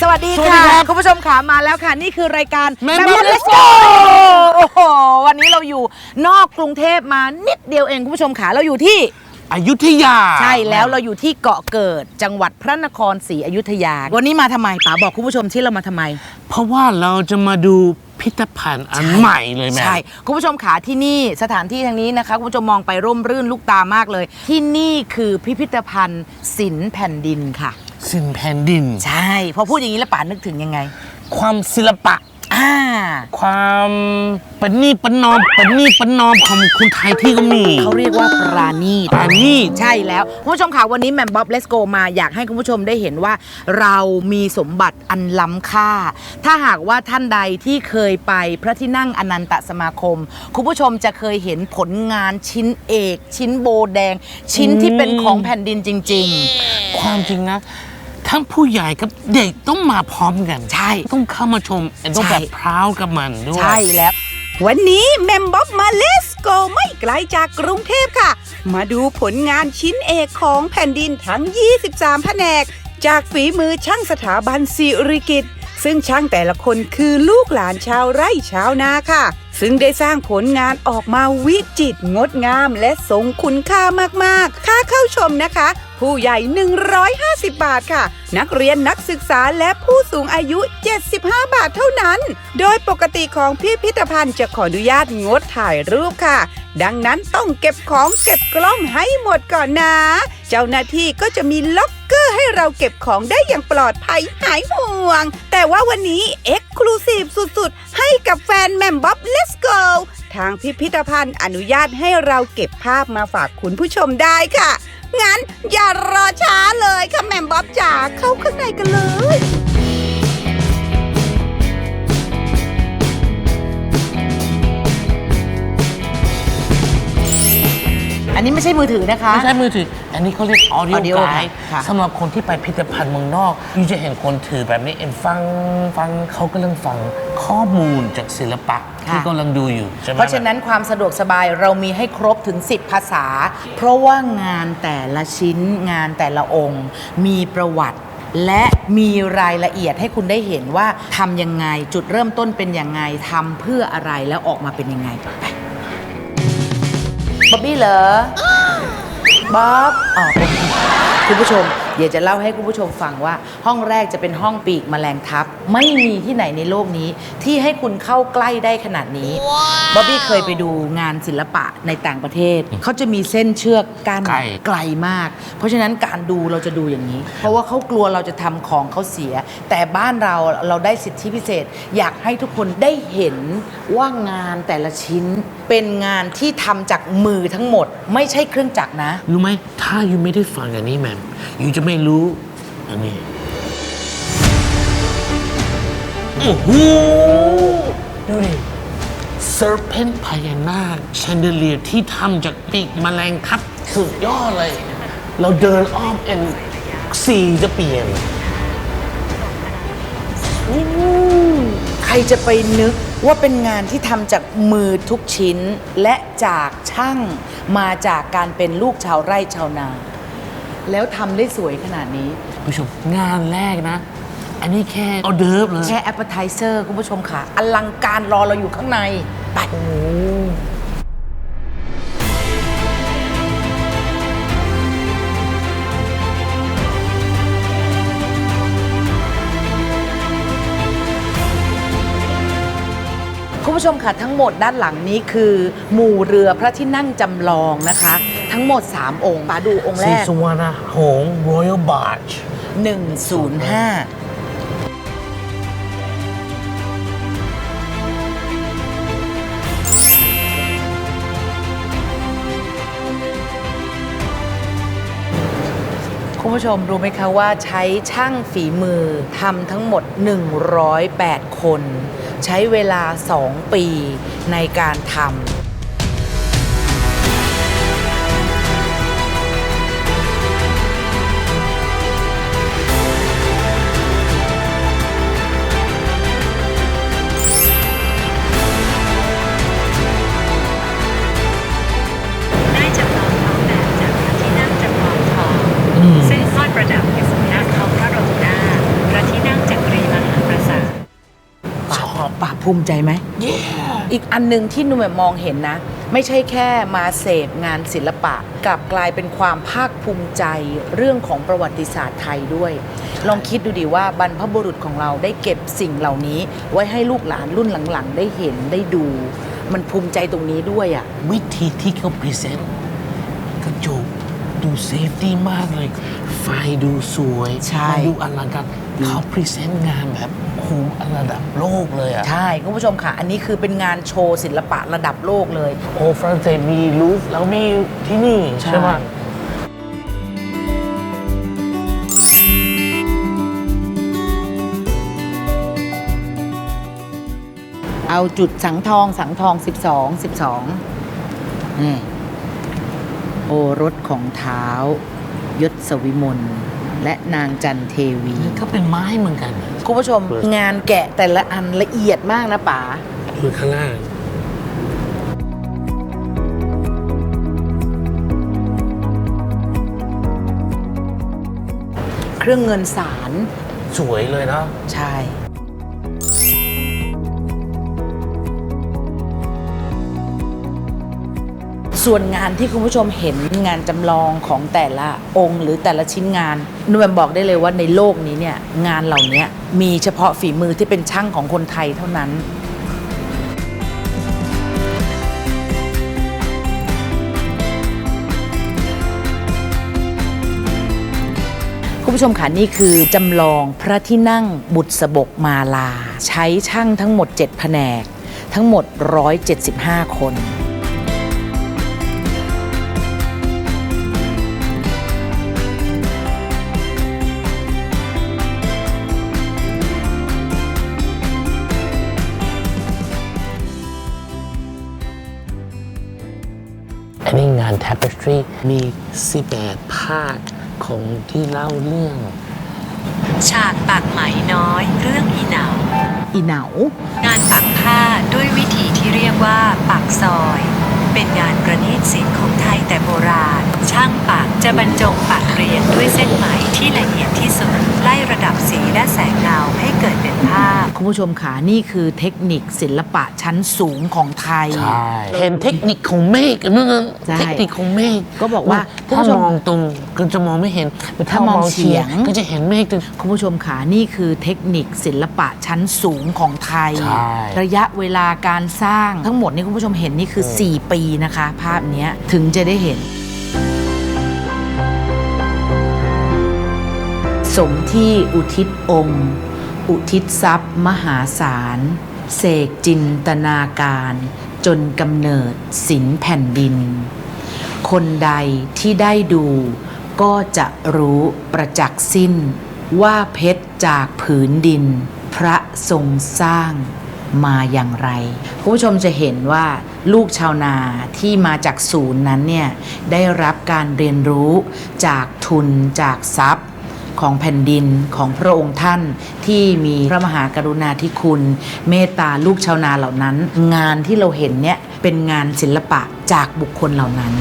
สวัสดีสวัสดีค่ะครับคุณผู้ชมขามาแล้วค่ะ นี่คือรายการ Member Member Let's Let's Go โอ้โหวันนี้เราอยู่นอกกรุงเทพมานิดเดียวเองคุณผู้ชมขาเราอยู่ที่ อยุธยาใช่แล้วเราอยู่ที่เกาะเกิดจังหวัดพระนครศรีอยุธยา วันนี้มาทำไมป๋าบอกคุณผู้ชมที่เรามาทำไม เพราะว่าเราจะมาดูพิพิธภัณฑ์อันใหม่เลยแม่ ใช่ คุณผู้ชมขาที่นี่สถานที่ทางนี้นะคะคุณผู้ชมมองไปร่มรื่นลูกตามากเลย ที่นี่คือพิพิธภัณฑ์ศิลป์แผ่นดินค่ะ สินแผ่นดิน ใช่ พอพูดอย่างนี้แล้วป๋านึกถึงยังไง ความศิลปะ อ่า ความปนี่ประนอมปนี่ประนอมของคนไทยที่ก็มี เขาเรียกว่าปราณีต ปราณีต ใช่แล้วคุณผู้ชมค่ะวันนี้แมมบ๊อบเลสโกมาอยากให้คุณผู้ชมได้เห็นว่า เรามีสมบัติอันล้ำค่า ถ้าหากว่าท่านใดที่เคยไปพระที่นั่งอนันตสมาคม คุณผู้ชมจะเคยเห็นผลงานชิ้นเอก ชิ้นโบแดง ชิ้นที่เป็นของแผ่นดินจริงความจริงนะ ทั้งผู้ใหญ่กับเด็กต้องมาพร้อมกัน ใช่ ต้องเข้ามาชมต้องแบบใช่พร้าวกับมันด้ๆวย ใช่แล้ว วันนี้แมมบ๊อบมาเลสโกไม่ไกลจากกรุงเทพค่ะ มาดูผลงานชิ้นเอกของแผ่นดินทั้ง 23 แผนก จากฝีมือช่างสถาบันสิริกิตซึ่งช่างแต่ละคนคือลูกหลานชาวไร่ชาวนาค่ะ ซึ่งได้สร้างผลงานออกมาวิจิตรงดงามและทรงคุณค่ามากๆ ค่าเข้าชมนะคะ ผู้ใหญ่ 150 บาทค่ะ นักเรียนนักศึกษาและผู้สูงอายุ 75 บาทเท่านั้น โดยปกติของพิพิธภัณฑ์จะขออนุญาตงดถ่ายรูปค่ะ ดังนั้นต้องเก็บของเก็บกล้องให้หมดก่อนนะ เจ้าหน้าที่ก็จะมีล็อกเกอร์ให้เราเก็บของได้อย่างปลอดภัยหายห่วง แต่ว่าวันนี้เอ็กซ์คลูซีฟสุดๆ ให้กับแฟนแมมบ๊อบ Let's go ทางพิพิธภัณฑ์อนุญาตให้เราเก็บภาพมาฝากคุณผู้ชมได้ค่ะ งั้นอย่ารอช้าเลยค่ะแมมบ๊อบจ๋าเข้าข้างในกันเลย อันนี้ไม่ใช่มือถือนะคะ ไม่ใช่มือถือ อันนี้เขาเรียก audio Audio guide ค่ะ สำหรับคนที่ไปพิพิธภัณฑ์เมืองนอกยูจะเห็นคนถือแบบนี้เอ็นฟังฟังเขากำลังฟังข้อมูลจากศิลปะค่ะที่กำลังดูอยู่ใช่ไหม เพราะฉะนั้นความสะดวกสบายเรามีให้ครบถึง 10 ภาษา เพราะว่างานแต่ละชิ้นงานแต่ละองค์ มีประวัติ และมีรายละเอียดให้คุณได้เห็นว่าทำยังไงจุดเริ่มต้นเป็นยังไงทำเพื่ออะไรแล้วออกมาเป็นยังไงไป บ๊อบบี้เหรอบ๊อบอ๋อคุณผู้ชมเดี๋ยวจะเล่าให้คุณผู้ชมฟังว่า ห้องแรกจะเป็นห้องปีกแมลงทับ ไม่มีที่ไหนในโลกนี้ ที่ให้คุณเข้าใกล้ได้ขนาดนี้บ๊อบบี้เคยไปดูงานศิลปะในต่างประเทศ เขาจะมีเส้นเชือกกั้นไกล ไกลมาก เพราะฉะนั้นการดูเราจะดูอย่างนี้ เพราะว่าเขากลัวเราจะทำของเขาเสีย แต่บ้านเราเราได้สิทธิพิเศษ อยากให้ทุกคนได้เห็นว่างานแต่ละชิ้นเป็นงานที่ทำจากมือทั้งหมด ไม่ใช่เครื่องจักรนะรู้ไหมถ้ายูไม่ได้ฟังอันนี้แมมยูจะไม่รู้อันนี้โอ้โหดูดิ Serpent พญานาคแชนเดเลียที่ทำจากปีกแมลงทับสุดยอดเลย เราเดินอ้อมเอ็นสีจะเปลี่ยน ใครจะไปนึกว่าเป็นงานที่ทำจากมือทุกชิ้นและจากช่างมาจากการเป็นลูกชาวไร่ชาวนา แล้วทำได้สวยขนาดนี้ ผู้ชมงานแรกนะ อันนี้แค่ออเดิร์ฟเลยแค่ appetizer คุณผู้ชมค่ะอลังการรอเราอยู่ข้างในไปคุณผู้ชมค่ะทั้งหมดด้านหลังนี้คือ หมู่เรือพระที่นั่งจำลองนะคะ ทั้งหมด 3 องค์มาดูองค์แรสีก สุวรรณหงส์ Royal Barge 105 คุณผู้ชมรู้ไหมคะว่าใช้ช่างฝีมือทำทั้งหมด 108 คน ใช้เวลา 2 ปีในการทำ ภูมิใจไหมอีกอันหนึ่งที่หนุ่มมองเห็นนะ ไม่ใช่แค่มาเสพงานศิลปะกลับกลายเป็นความภาคภูมิใจเรื่องของประวัติศาสตร์ไทยด้วย ลองคิดดูดิว่าบรรพบุรุษของเราได้เก็บสิ่งเหล่านี้ ไว้ให้ลูกหลานรุ่นหลังๆ ได้เห็นได้ดู มันภูมิใจตรงนี้ด้วยอะ วิธีที่เขาพรีเซนต์กระจก ดูเซฟตี้มากเลย ไฟดูสวยใช่ มันดูอลังการเขาพรีเซนต์งานแบบคุ้มระดับโลกเลยอะใช่คุณผู้ชมค่ะ อันนี้คือเป็นงานโชว์ศิลปะระดับโลกเลย โอ้ฝรั่งเศสมีลูฟแล้วมีที่นี่ใช่ใช่ไหม เอาจุดสังทองสังทอง 12 12นี่ โอรสของเท้ายศวิมลและนางจันเทวีก็เป็นไม้เหมือนกันคุณผู้ชมงานแกะแต่ละอันละเอียดมากนะป๋ามือข้างล่างเครื่องเงินสารสวยเลยเนาะใช่ ส่วนงานที่คุณผู้ชมเห็นงานจำลองของแต่ละองค์หรือแต่ละชิ้นงานนุ่มบอกได้เลยว่าในโลกนี้เนี่ยงานเหล่านี้มีเฉพาะฝีมือที่เป็นช่างของคนไทยเท่านั้นคุณผู้ชมค่ะนี่คือจำลองพระที่นั่งบุษบกมาลา ใช้ช่างทั้งหมด 7 แผนก ทั้งหมด 175 คน tapestry มี 18 ภาคของที่เล่าเรื่อง ฉากปักไหมน้อย เรื่องอีเหนา อีเหนา งานปักผ้าด้วยวิธีที่เรียกว่าปักซอย เป็นงานประณีตศิลป์ของไทยแต่โบราณ ช่างปักจะบรรจงปักเรียงด้วยเส้นไหมที่ละเอียดที่สุด ไล่ระดับสีและแสงเงาให้เกิดเป็นภาพ คุณผู้ชมค่ะนี่คือเทคนิคศิลปะชั้นสูงของไทย ใช่เห็นเทคนิคของเมฆนั่นนะใช่เทคนิคของเมฆก็บอกว่าคุณถ้าผู้ชมมองตรงก็จะมองไม่เห็นแต่ถ้าถ้ามมององเฉียงเฉียงก็จะเห็นเมฆตึงคุณผู้ชมค่ะนี่คือเทคนิคศิลปะชั้นสูงของไทยใช่ระยะเวลาการสร้างทั้งหมดนี่คุณผู้ชมเห็นนี่คือ 4 ปีนะคะ ภาพนี้ถึงจะได้เห็น สมที่อุทิศองค์ อุทิศทรัพย์ มหาศาลเสกจินตนาการ จนกำเนิดศิลแผ่นดิน คนใดที่ได้ดูก็จะรู้ประจักษ์สิ้นว่าเพชรจากผืนดิน พระทรงสร้างมาอย่างไร ผู้ชมจะเห็นว่า ลูกชาวนาที่มาจากศูนย์นั้นเนี่ยได้รับการเรียนรู้จากทุนจากทรัพย์ของแผ่นดินของพระองค์ท่านที่มีพระมหากรุณาธิคุณ เมตตาลูกชาวนาเหล่านั้น งานที่เราเห็นเนี่ยเป็นงานศิลปะจากบุคคลเหล่านั้น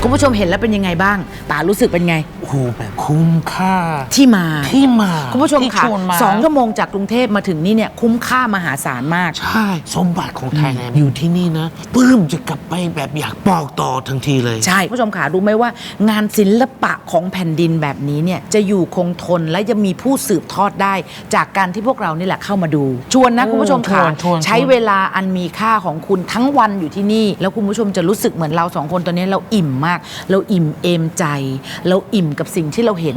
คุณผู้ชมเห็นแล้วเป็นยังไงบ้างป๋ารู้สึกเป็นไงโอ้โหแบบคุ้มค่า ที่มา ที่มาคุณผู้ชมที่ค่ะชวนมา สองชั่วโมงจากกรุงเทพมาถึงนี่เนี่ยคุ้มค่ามหาศาลมาก ใช่ สมบัติของไทยแลนด์อยู่ที่นี่นะปลื้มจะกลับไปแบบอยากบอกต่อทันทีเลย ใช่ผู้ชมขารู้ไหมว่างานศิลปะของแผ่นดินแบบนี้เนี่ยจะอยู่คงทนและจะมีผู้สืบทอดได้ จากการที่พวกเรานี่แหละเข้ามาดู ชวนนะโอ้คุณผู้ชมขาชวนชวน ใช้เวลาอันมีค่าของคุณทั้งวันอยู่ที่นี่ แล้วคุณผู้ชมจะรู้สึกเหมือนเราสองคนตอนนี้เราอิ่มมาก เราอิ่มเอมใจ เราอิ่มกับสิ่งที่เราเห็น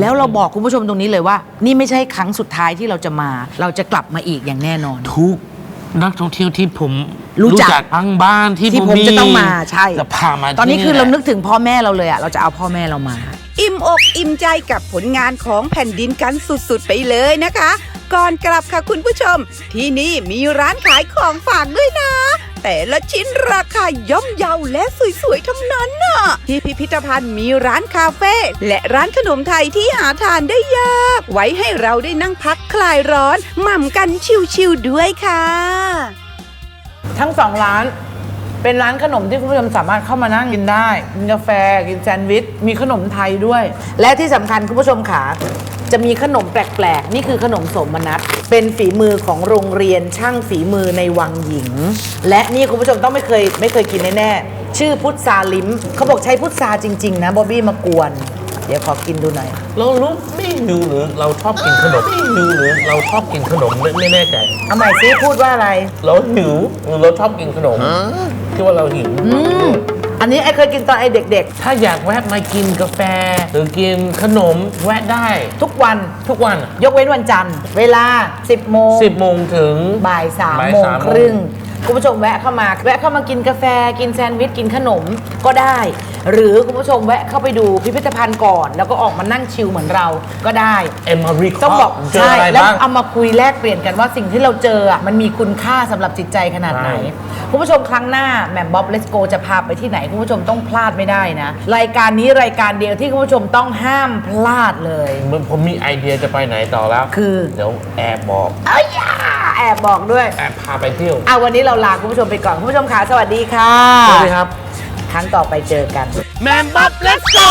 แล้วเราบอกคุณผู้ชมตรงนี้เลยว่า นี่ไม่ใช่ครั้งสุดท้ายที่เราจะมา เราจะกลับมาอีกอย่างแน่นอน ทุกนักท่องเที่ยวที่ผมรู้จักทั้งบ้านที่ที่ผมจะต้องมาใช่จะพามาตอนนี้ที่คือเราแหละนึกถึงพ่อแม่เราเลยอะเราจะเอาพ่อแม่เรามา อิ่มอกอิ่มใจกับผลงานของแผ่นดินกันสุดๆไปเลยนะคะ ก่อนกลับค่ะคุณผู้ชม ที่นี่มีร้านขายของฝากด้วยนะ แต่ละชิ้นราคาย่อมเยาและสวยๆทั้งนั้นน่ะ ที่พิพิธภัณฑ์มีร้านคาเฟ่และร้านขนมไทยที่หาทานได้ยาก ไว้ให้เราได้นั่งพักคลายร้อนหม่ำกันชิวๆด้วยค่ะ ทั้งสองร้าน เป็นร้านขนมที่คุณผู้ชมสามารถเข้ามานั่งกินได้กินกาแฟกินแซนด์วิชมีขนมไทยด้วย และที่สำคัญคุณผู้ชมขาจะมีขนมแปลกๆ นี่คือขนมสมนัตเป็นฝีมือของโรงเรียนช่างฝีมือในวังหญิง และนี่คุณผู้ชมต้องไม่เคยไม่เคยกินแน่ๆชื่อพุทราลิมเขาบอกใช้พุทราจริง ๆ นะบอบบี้มากวน เดี๋ยวขอกินดูหน่อย เรารู้ไม่รู้หรือเราชอบกินขนมไม่รู้หรือเราชอบกินขนมไม่ไม่แน่ใจเอาใหม่ซิพูดว่าอะไร เราหิวหรือเราชอบกินขนม ที่ว่าเราหิวอืมอันนี้ไอเคยกินตอนไอเด็ก ถ้าอยากแวะมากินกาแฟ หรือกินขนมแวะได้ๆ ทุกวัน ทุกวัน ยกเว้นวันจันทร์ เวลา 10โมง10โมงถึง บ่ายสามบ่ายโมงสามโมงครึ่ง คุณผู้ชมแวะเข้ามา แวะเข้ามากินกาแฟกินแซนด์วิชกินขนมก็ได้ หรือคุณผู้ชมแวะเข้าไปดูพิพิธภัณฑ์ก่อน แล้วก็ออกมานั่งชิลเหมือนเราก็ได้ เอ็มมาริต้องบอกเจอใช่อะไรแล้วบ้าง เอามาคุยแลกเปลี่ยนกันว่าสิ่งที่เราเจออะมันมีคุณค่าสำหรับจิตใจขนาดไหน ใช่ คุณผู้ชมครั้งหน้าแหม่มบ๊อบเลสโกจะพาไปที่ไหน คุณผู้ชมต้องพลาดไม่ได้นะ รายการนี้รายการเดียวที่คุณผู้ชมต้องห้ามพลาดเลย ผมมีไอเดียจะไปไหนต่อแล้ว คือ เดี๋ยวแอบบอก เอ้ยอย่า แอบบอกด้วย แอบพาไปเที่ยว เอาวันนี้เราลาคุณผู้ชมไปก่อน คุณผู้ชมขาสวัสดีค่ะสวัสดีครับ ครั้งต่อไปเจอกัน แมนบ๊อบ let's go